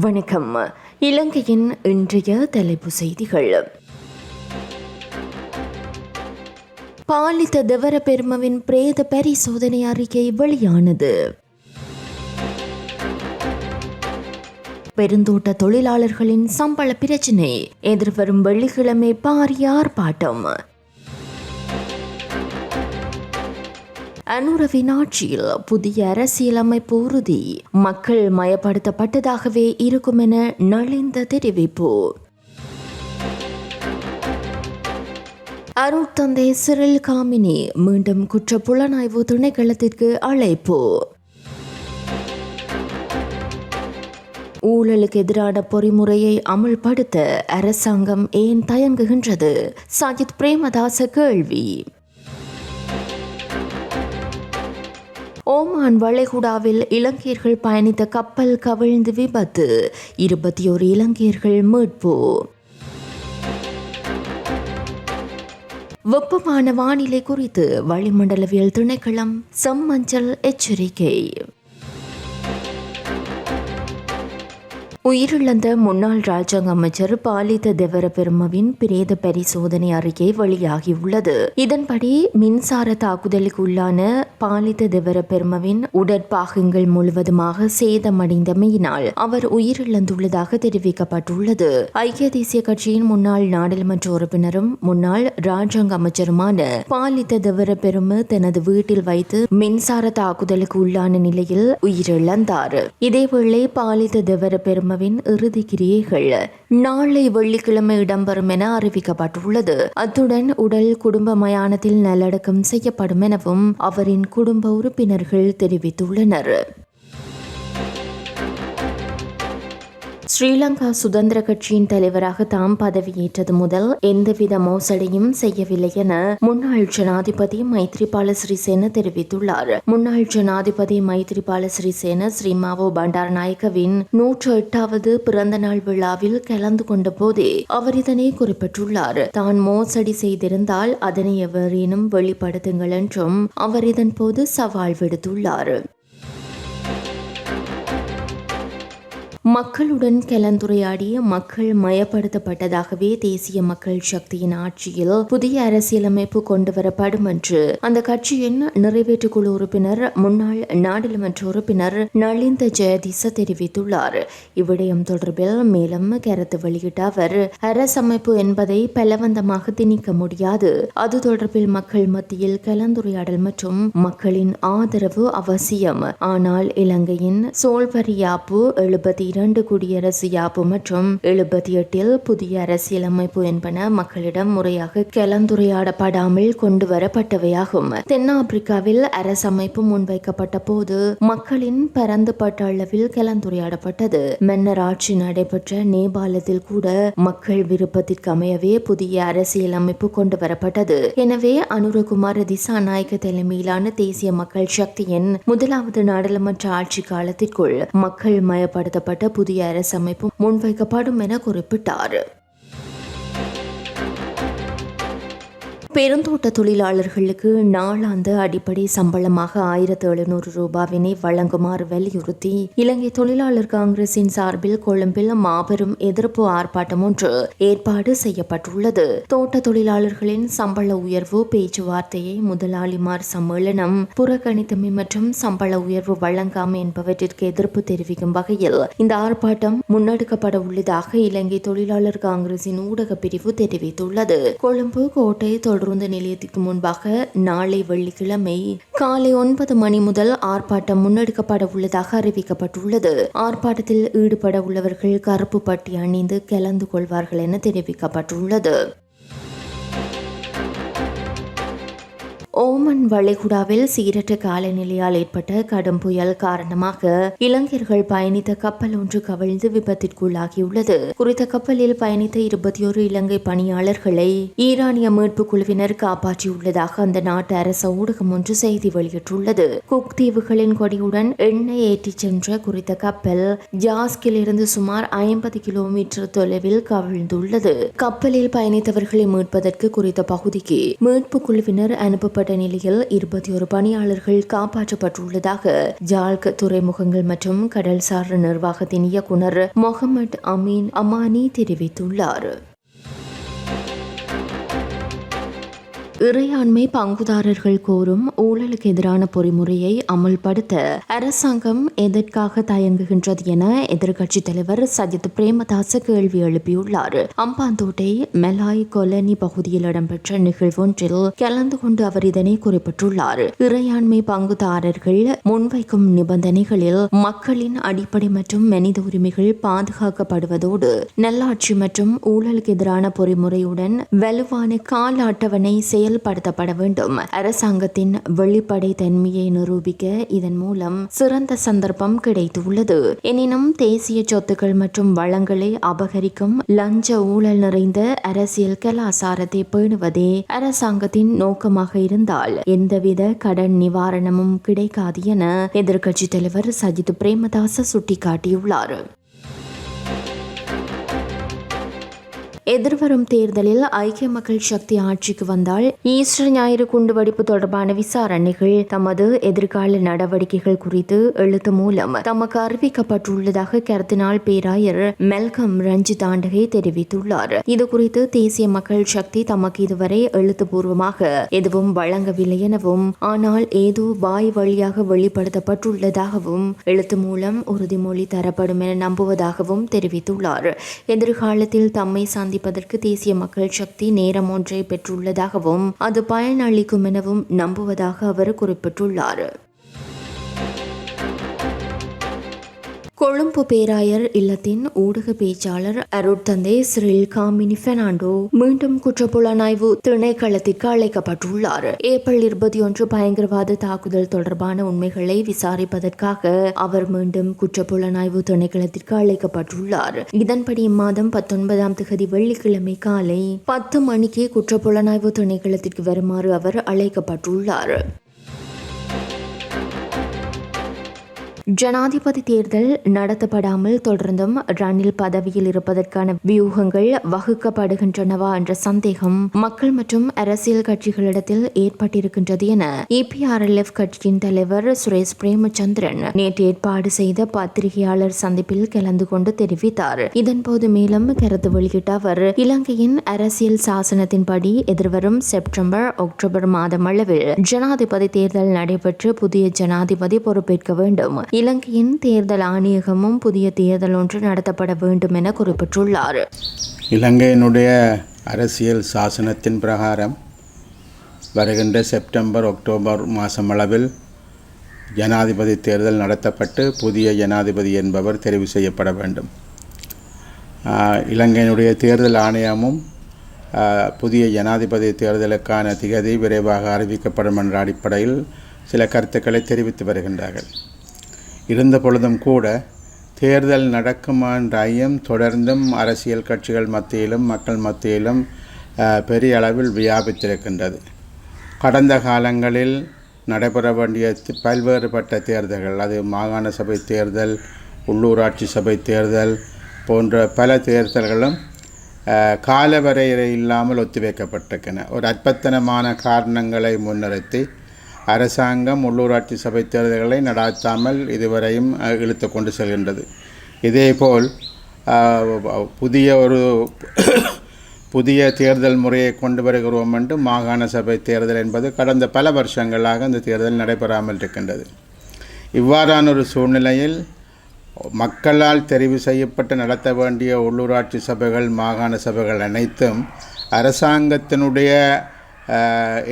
வணக்கம். இலங்கையின் இன்றைய தலைப்பு செய்திகள். பாலித்த திவர பெருமவின் பிரேத பரிசோதனை அறிக்கை வெளியானது. பெருந்தோட்ட தொழிலாளர்களின் சம்பள பிரச்சினை. எதிர்வரும் வெள்ளிக்கிழமை பாரிய ஆர்ப்பாட்டம். அனுரவின் ஆட்சியில் புதிய அரசியலமைப்பு உறுதி. மக்கள் மயப்படுத்தப்பட்டதாகவே இருக்கும் என நலிந்த தெரிவிப்பு. அருட்தந்தை சிறில் காமினி மீண்டும் குற்ற புலனாய்வு திணைக்களத்திற்கு அழைப்பு. ஊழலுக்கு எதிரான பொறிமுறையை அமுல்படுத்த அரசாங்கம் ஏன் தயங்குகின்றது? சஜித் பிரேமதாச கேள்வி. ஓமான் வளைகுடாவில் இலங்கையர்கள் பயணித்த கப்பல் கவிழ்ந்து விபத்து. இருபத்தி ஒரு இலங்கையர்கள் மீட்பு. வெப்பமான வானிலை குறித்து வளிமண்டலவியல் திணைக்களம் செம்மஞ்சள் எச்சரிக்கை. உயிரிழந்த முன்னாள் ராஜாங்க அமைச்சர் பாலித தெவர பெருமவின் பிரேத பரிசோதனை அறிக்கை வெளியாகியுள்ளது. இதன்படி மின்சார தாக்குதலுக்கு உள்ளான பாலித தெவர பெருமவின் உடற்பாகங்கள் முழுவதுமாக சேதமடைந்தமையினால் அவர் உயிரிழந்துள்ளதாக தெரிவிக்கப்பட்டுள்ளது. ஐக்கிய தேசிய கட்சியின் முன்னாள் நாடாளுமன்ற உறுப்பினரும் முன்னாள் ராஜாங்க அமைச்சருமான பாலித தெவர பெரும தனது வீட்டில் வைத்து மின்சார தாக்குதலுக்கு உள்ளான நிலையில் உயிரிழந்தார். இதேவேளை பாலித தெவர பெரும விழாவின் இறுதி கிரியைகள் நாளை வெள்ளிக்கிழமை இடம்பெறும் என அறிவிக்கப்பட்டுள்ளது. அத்துடன் உடல் குடும்ப மயானத்தில் நல்லடக்கம் செய்யப்படும் எனவும் அவரின் குடும்ப உறுப்பினர்கள் தெரிவித்துள்ளனர். ஸ்ரீலங்கா சுதந்திர கட்சியின் தலைவராக தாம் பதவியேற்றது முதல் எந்தவித மோசடியும் செய்யவில்லை என முன்னாள் ஜனாதிபதி மைத்ரிபால சிறிசேன தெரிவித்துள்ளார். முன்னாள் ஜனாதிபதி மைத்ரிபால சிறிசேன ஸ்ரீமாவோ பண்டாரநாயக்கவின் நூற்று எட்டாவது பிறந்த நாள் விழாவில் கலந்து கொண்ட போதே அவர் இதனை குறிப்பிட்டுள்ளார். தான் மோசடி செய்திருந்தால் அதனை எவரேனும் வெளிப்படுத்துங்கள் என்றும் அவர் இதன் போது சவால் விடுத்துள்ளார். மக்களுடன் கலந்துரையாடிய மக்கள் மயப்படுத்தப்பட்டதாகவே தேசிய மக்கள் சக்தியின் ஆட்சியில் புதிய அரசியலமைப்பு கொண்டுவரப்படும் என்று அந்த கட்சியின் நிறைவேற்று குழு உறுப்பினர் முன்னாள் நாடாளுமன்ற உறுப்பினர் நளிந்த ஜெயதிச தெரிவித்துள்ளார். இவ்விடயம் தொடர்பில் மேலும் கருத்து வெளியிட்ட அவர் அரசமைப்பு என்பதை பலவந்தமாக திணிக்க முடியாது. அது தொடர்பில் மக்கள் மத்தியில் கலந்துரையாடல் மற்றும் மக்களின் ஆதரவு அவசியம். ஆனால் இலங்கையின் சோல்பரியாப்பு எழுபத்தி இரண்டு குடியரசு யாப்பு மற்றும் எழுபத்தி எட்டில் புதிய அரசியலமைப்பு என்பன மக்களிடம் முறையாக கலந்துரையாடப்படாமல் கொண்டு வரப்பட்டவையாகும் தென்னாப்பிரிக்காவில் அரசமைப்பு முன்வைக்கப்பட்ட போது மக்களின் பரந்துபட்ட அளவில் கலந்துரையாடப்பட்டது. மன்னர் ஆட்சி நடைபெற்ற நேபாளத்தில் கூட மக்கள் விருப்பத்திற்கு அமையவே புதிய அரசியலமைப்பு கொண்டு வரப்பட்டது எனவே அனுரகுமார் திசாநாயக்க தலைமையிலான தேசிய மக்கள் சக்தியின் முதலாவது நாடாளுமன்ற ஆட்சி காலத்திற்குள் மக்கள் மயப்படுத்தப்பட்ட புதிய அரசமைப்பு முன்வைக்கப்படும் என குறிப்பிட்டார். பெருந்தோட்ட தொழிலாளர்களுக்கு நாளாந்த அடிப்படை சம்பளமாக ஆயிரத்து எழுநூறு ரூபாவினை வழங்குமாறு வலியுறுத்தி இலங்கை தொழிலாளர் காங்கிரசின் சார்பில் கொழும்பில் மாபெரும் எதிர்ப்பு ஆர்ப்பாட்டம் ஒன்று ஏற்பாடு செய்யப்பட்டுள்ளது. தோட்ட தொழிலாளர்களின் சம்பள உயர்வு பேச்சுவார்த்தையை முதலாளிமார் சம்மேளனம் புறக்கணித்தமை மற்றும் சம்பள உயர்வு வழங்காமை என்பவற்றிற்கு எதிர்ப்பு தெரிவிக்கும் வகையில் இந்த ஆர்ப்பாட்டம் முன்னெடுக்கப்பட உள்ளதாக இலங்கை தொழிலாளர் காங்கிரசின் ஊடக பிரிவு தெரிவித்துள்ளது. கொழும்பு கோட்டை பேருந்து நிலையத்திற்கு முன்பாக நாளை வெள்ளிக்கிழமை காலை ஒன்பது மணி முதல் ஆர்ப்பாட்டம் முன்னெடுக்கப்பட உள்ளதாக அறிவிக்கப்பட்டுள்ளது. ஆர்ப்பாட்டத்தில் ஈடுபட உள்ளவர்கள் கருப்பு பட்டி அணிந்து கலந்து கொள்வார்கள் என தெரிவிக்கப்பட்டுள்ளது. ஓமன் வளைகுடாவில் சீரற்ற காலநிலையால் ஏற்பட்ட கடும் புயல் காரணமாக இளைஞர்கள் பயணித்த கப்பல் ஒன்று கவிழ்ந்து விபத்திற்குள்ளாகியுள்ளது. குறித்த கப்பலில் பயணித்த இருபத்தி ஒரு இலங்கை பணியாளர்களை ஈரானிய மீட்பு குழுவினர் காப்பாற்றியுள்ளதாக அந்த நாட்டு அரச ஊடகம் ஒன்று செய்தி வெளியிட்டுள்ளது. குக் தீவுகளின் கொடியுடன் எண்ணெய் ஏற்றிச் சென்ற குறித்த கப்பல் ஜாஸ்கில் இருந்து சுமார் ஐம்பது கிலோமீட்டர் தொலைவில் கவிழ்ந்துள்ளது. கப்பலில் பயணித்தவர்களை மீட்பதற்கு குறித்த பகுதிக்கு மீட்பு குழுவினர் அனுப்பப்பட்ட பாதிக்கப்பட்ட நிலையில் இருபத்தி ஒரு பணியாளர்கள் காப்பாற்றப்பட்டுள்ளதாக ஜால்க் துறைமுகங்கள் மற்றும் கடல்சார் நிர்வாகத்தின் இயக்குனர் முகமது அமீன் அமானி தெரிவித்துள்ளார். இறையாண்மை பங்குதாரர்கள் கோரும் ஊழலுக்கு எதிரான பொறிமுறையை அமல்படுத்த அரசாங்கம் எதற்காக தயங்குகின்றது என எதிர்க்கட்சித் தலைவர் சஜித் பிரேமதாச கேள்வி எழுப்பியுள்ளார். அம்பாந்தோட்டை மெலாய் கொலனி பகுதியில் இடம்பெற்ற நிகழ்வொன்றில் கலந்து கொண்டு அவர் இதனை குறிப்பிட்டுள்ளார். இறையாண்மை பங்குதாரர்கள் முன்வைக்கும் நிபந்தனைகளில் மக்களின் அடிப்படை மற்றும் மனித உரிமைகள் பாதுகாக்கப்படுவதோடு நல்லாட்சி மற்றும் ஊழலுக்கு எதிரான பொறிமுறையுடன் வலுவான கால அட்டவணை செயல்படுத்தப்பட வேண்டும். அரசாங்கத்தின் வெளிப்படை தன்மையை நிரூபிக்க இதன் மூலம் சிறந்த சந்தர்ப்பம் கிடைத்துள்ளது. எனினும் தேசிய சொத்துக்கள் மற்றும் வளங்களை அபகரிக்கும் லஞ்ச ஊழல் நிறைந்த அரசியல் கலாசாரத்தை பேணுவதே அரசாங்கத்தின் நோக்கமாக இருந்தால் எந்தவித கடன் நிவாரணமும் கிடைக்காது என எதிர்க்கட்சித் தலைவர் சஜித் பிரேமதாச சுட்டிக்காட்டியுள்ளார். எதிர்வரும் தேர்தலில் ஐக்கிய மக்கள் சக்தி ஆட்சிக்கு வந்தால் ஈஸ்டர் ஞாயிறு குண்டுவெடிப்பு தொடர்பான விசாரணைகள் தமது எதிர்கால நடவடிக்கைகள் குறித்து எழுத்து மூலம் தமக்கு அறிவிக்கப்பட்டுள்ளதாக கருத்தினால் பேராயர் மெல்கம் ரஞ்சித் ஆண்டகை தெரிவித்துள்ளார். இது குறித்து தேசிய மக்கள் சக்தி தமக்கு இதுவரை எழுத்துப்பூர்வமாக எதுவும் வழங்கவில்லை எனவும் ஆனால் ஏதோ வாய் வழியாக வெளிப்படுத்தப்பட்டுள்ளதாகவும் எழுத்து மூலம் உறுதிமொழி தரப்படும் என நம்புவதாகவும் தெரிவித்துள்ளார். எதிர்காலத்தில் தம்மை சந்தி சந்திப்பதற்கு தேசிய மக்கள் சக்தி நேரம் ஒன்றை பெற்றுள்ளதாகவும் அது பயனளிக்கும் எனவும் நம்புவதாக அவர் குறிப்பிட்டுள்ளார். கொழும்பு பேராயர் இல்லத்தின் ஊடக பேச்சாளர் அருட்தந்தை சிறில் காமினி பெர்னாண்டோ மீண்டும் குற்றப்புலனாய்வு திணைக்களத்திற்கு அழைக்கப்பட்டுள்ளார். ஏப்ரல் இருபத்தி ஒன்று பயங்கரவாத தாக்குதல் தொடர்பான உண்மைகளை விசாரிப்பதற்காக அவர் மீண்டும் குற்றப்புலனாய்வு திணைக்களத்திற்கு அழைக்கப்பட்டுள்ளார். இதன்படி இம்மாதம் பத்தொன்பதாம் தேதி வெள்ளிக்கிழமை காலை பத்து மணிக்கு குற்றப்புலனாய்வு திணைக்களத்திற்கு வருமாறு அவர் அழைக்கப்பட்டுள்ளார். ஜனாதிபதி தேர்தல் நடத்தப்படாமல் தொடர்ந்தும் ரணில் பதவியில் இருப்பதற்கான வியூகங்கள் வகுக்கப்படுகின்றனவா என்ற சந்தேகம் மக்கள் மற்றும் அரசியல் கட்சிகளிடத்தில் ஏற்பட்டிருக்கின்றது என இபிஆர்எல்எஃப் கட்சியின் தலைவர் சுரேஷ் பிரேமச்சந்திரன் நேற்று ஏற்பாடு செய்த பத்திரிகையாளர் சந்திப்பில் கலந்து கொண்டு தெரிவித்தார். இதன்போது மேலும் கருத்து வெளியிட்ட அவர் இலங்கையின் அரசியல் சாசனத்தின்படி எதிர்வரும் செப்டம்பர் அக்டோபர் மாதம் அளவில் ஜனாதிபதி தேர்தல் நடைபெற்று புதிய ஜனாதிபதி பொறுப்பேற்க வேண்டும். இலங்கையின் தேர்தல் ஆணையகமும் புதிய தேர்தல் ஒன்று நடத்தப்பட வேண்டும் என குறிப்பிட்டுள்ளார். இலங்கையினுடைய அரசியல் சாசனத்தின் பிரகாரம் வருகின்ற செப்டம்பர் அக்டோபர் மாதம் அளவில் ஜனாதிபதி தேர்தல் நடத்தப்பட்டு புதிய ஜனாதிபதி என்பவர் தெரிவு செய்யப்பட வேண்டும். இலங்கையினுடைய தேர்தல் ஆணையமும் புதிய ஜனாதிபதி தேர்தலுக்கான திகதி விரைவாக அறிவிக்கப்படும் என்ற அடிப்படையில் சில கருத்துக்களை தெரிவித்து வருகின்றார்கள். இருந்த பொழுதும் கூட தேர்தல் நடக்குமா என்ற ஐயம் தொடர்ந்தும் அரசியல் கட்சிகள் மத்தியிலும் மக்கள் மத்தியிலும் பெரிய அளவில் வியாபித்திருக்கின்றது. கடந்த காலங்களில் நடைபெற வேண்டிய பல்வேறுபட்ட தேர்தல்கள் அது மாகாண சபை தேர்தல் உள்ளூராட்சி சபை தேர்தல் போன்ற பல தேர்தல்களும் காலவரையறை இல்லாமல் ஒத்திவைக்கப்பட்டிருக்கின்றன ஒரு அற்பத்தனமான காரணங்களை முன்னிறுத்தி அரசாங்கம் உள்ளூராட்சி சபை தேர்தல்களை நடாத்தாமல் இதுவரையும் இழுத்து கொண்டு செல்கின்றது. இதேபோல் புதிய ஒரு புதிய தேர்தல் முறையை கொண்டு வருகிறோம் என்று மாகாண சபை தேர்தல் என்பது கடந்த பல வருஷங்களாக இந்த தேர்தல் நடைபெறாமல் இருக்கின்றது. இவ்வாறான ஒரு சூழ்நிலையில் மக்களால் தெரிவு செய்யப்பட்டு நடத்த வேண்டிய உள்ளூராட்சி சபைகள் மாகாண சபைகள் அனைத்தும் அரசாங்கத்தினுடைய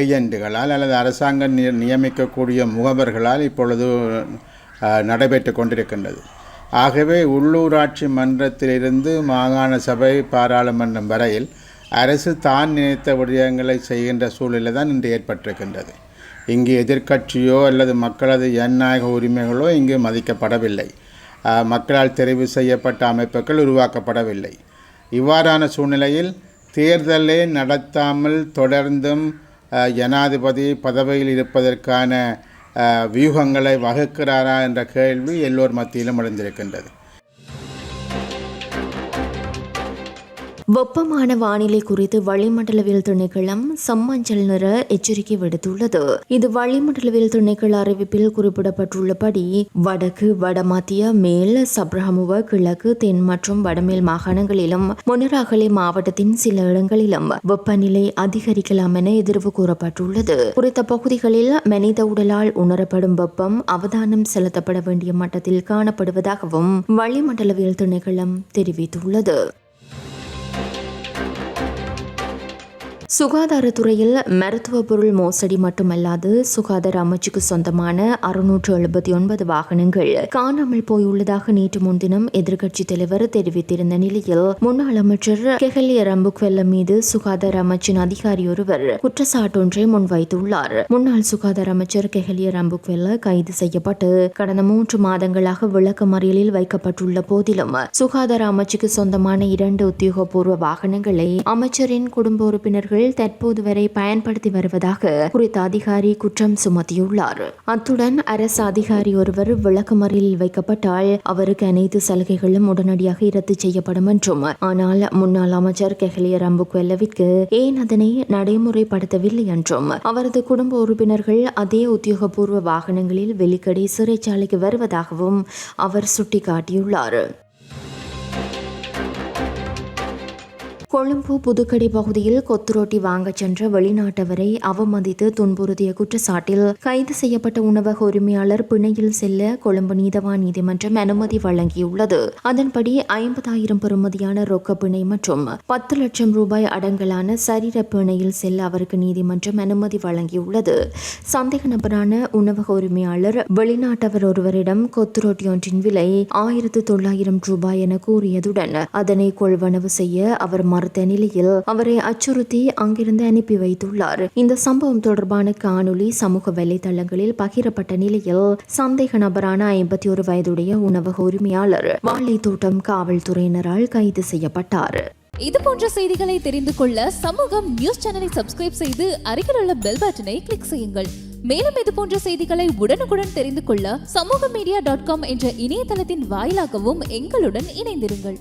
ஏஜெண்டுகளால் அல்லது அரசாங்கம் நியமிக்கக்கூடிய முகவர்களால் இப்பொழுது நடைபெற்று கொண்டிருக்கின்றது. ஆகவே உள்ளூராட்சி மன்றத்திலிருந்து மாகாண சபை பாராளுமன்றம் வரையில் அரசு தான் நினைத்த விடயங்களை செய்கின்ற சூழ்நிலை தான் இன்று ஏற்பட்டிருக்கின்றது. இங்கு எதிர்க்கட்சியோ அல்லது மக்களது ஜனநாயக உரிமைகளோ இங்கு மதிக்கப்படவில்லை. மக்களால் தெரிவு செய்யப்பட்ட அமைப்புகள் உருவாக்கப்படவில்லை. இவ்வாறான சூழ்நிலையில் தேர்தலை நடத்தாமல் தொடர்ந்தும் ஜனாதிபதி பதவியில் இருப்பதற்கான வியூகங்களை வகுக்கிறாரா என்ற கேள்வி எல்லோர் மத்தியிலும் எழுந்திருக்கின்றது. வெப்பமான வானிலை குறித்து வளிமண்டலவியல் திணைக்களம் செம்மஞ்சள் நிற எச்சரிக்கை விடுத்துள்ளது. இது வளிமண்டலவியல் திணைக்கள அறிவிப்பில் குறிப்பிடப்பட்டுள்ளபடி வடக்கு வடமத்திய மேல் சப்ரஹமுவ கிழக்கு தென் மற்றும் வடமேல் மாகாணங்களிலும் முன்னராகலை மாவட்டத்தின் சில இடங்களிலும் வெப்பநிலை அதிகரிக்கலாம் என எதிர்வு கூறப்பட்டுள்ளது. குறித்த பகுதிகளில் மனித உடலால் உணரப்படும் வெப்பம் அவதானம் செலுத்தப்பட வேண்டிய மட்டத்தில் காணப்படுவதாகவும் வளிமண்டலவியல் திணைக்களம் தெரிவித்துள்ளது. சுகாதாரத்துறையில் மருத்துவ பொருள் மோசடி மட்டுமல்லாது சுகாதார அமைச்சுக்கு சொந்தமான அறுநூற்று எழுபத்தி ஒன்பது வாகனங்கள் காணாமல் போயுள்ளதாக நேற்று முன்தினம் எதிர்க்கட்சித் தலைவர் தெரிவித்திருந்த நிலையில் முன்னாள் அமைச்சர் கெஹலிய ரம்புக்வெல்ல மீது சுகாதார அமைச்சின் அதிகாரி ஒருவர் குற்றச்சாட்டொன்றை முன்வைத்துள்ளார். முன்னாள் சுகாதார அமைச்சர் கெஹலிய ரம்புக்வெல்ல கைது செய்யப்பட்டு கடந்த மூன்று மாதங்களாக விளக்க மறியலில் வைக்கப்பட்டுள்ள போதிலும் சுகாதார அமைச்சுக்கு சொந்தமான இரண்டு உத்தியோகபூர்வ வாகனங்களை அமைச்சரின் குடும்ப உறுப்பினர்கள் தற்போது வரை பயன்படுத்தி வருவதாக குறித்த அதிகாரி குற்றம் சுமத்தியுள்ளார். அத்துடன் அரசு அதிகாரி ஒருவர் விளக்கமறியில் வைக்கப்பட்டால் அவருக்கு அனைத்து சலுகைகளும் உடனடியாக ரத்து செய்யப்படும் என்றும் ஆனால் முன்னாள் அமைச்சர் கெஹலிய ரம்புக்வெல்லவிற்கு ஏன் அதனை நடைமுறைப்படுத்தவில்லை என்றும் அவரது குடும்ப உறுப்பினர்கள் அதே உத்தியோகபூர்வ வாகனங்களில் வெளிக்கடை சிறைச்சாலைக்கு வருவதாகவும் அவர் சுட்டிக்காட்டியுள்ளார். கொழும்பு புதுக்கடை பகுதியில் கொத்துரோட்டி வாங்கச் சென்ற வெளிநாட்டவரை அவமதித்து துன்புறுத்திய குற்றச்சாட்டில் கைது செய்யப்பட்ட உணவக உரிமையாளர் பிணையில் செல்ல கொழும்பு நீதவான் நீதிமன்றம் அனுமதி வழங்கியுள்ளது. அதன்படி ஐம்பதாயிரம் பெறுமதியான ரொக்க பிணை மற்றும் பத்து லட்சம் ரூபாய் அடங்கலான சரீர பிணையில் செல்ல அவருக்கு நீதிமன்றம் அனுமதி வழங்கியுள்ளது. சந்தேக நபரான உணவக உரிமையாளர் வெளிநாட்டவர் ஒருவரிடம் கொத்துரோட்டி ஒன்றின் விலை ஆயிரத்து தொள்ளாயிரம் ரூபாய் என கூறியதுடன் அதனை கொள்வனவு செய்ய அவர் மறுத்த நிலையில் அவரை அச்சுறுத்தி அங்கிருந்து அனுப்பி வைத்துள்ளார். இந்த சம்பவம் தொடர்பான காணொளி சமூக வலைதளங்களில் பகிரப்பட்ட நிலையில் சந்தேக நபரான ஐம்பத்தி ஒரு வயதுடைய உணவக உரிமையாளர் வாழைத்தோட்டம் காவல்துறையினரால் கைது செய்யப்பட்டார். இது போன்ற செய்திகளை தெரிந்து கொள்ள சமூகம் நியூஸ் சேனலை சப்ஸ்கிரைப் செய்து அருகில் உள்ள பெல் பட்டனை கிளிக் செய்யுங்கள். மேலும் இது போன்ற செய்திகளை உடனுக்குடன் தெரிந்து கொள்ள சமூக மீடியா டாட் காம் என்ற இணையதளத்தின் வாயிலாகவும் எங்களுடன் இணைந்திருங்கள்.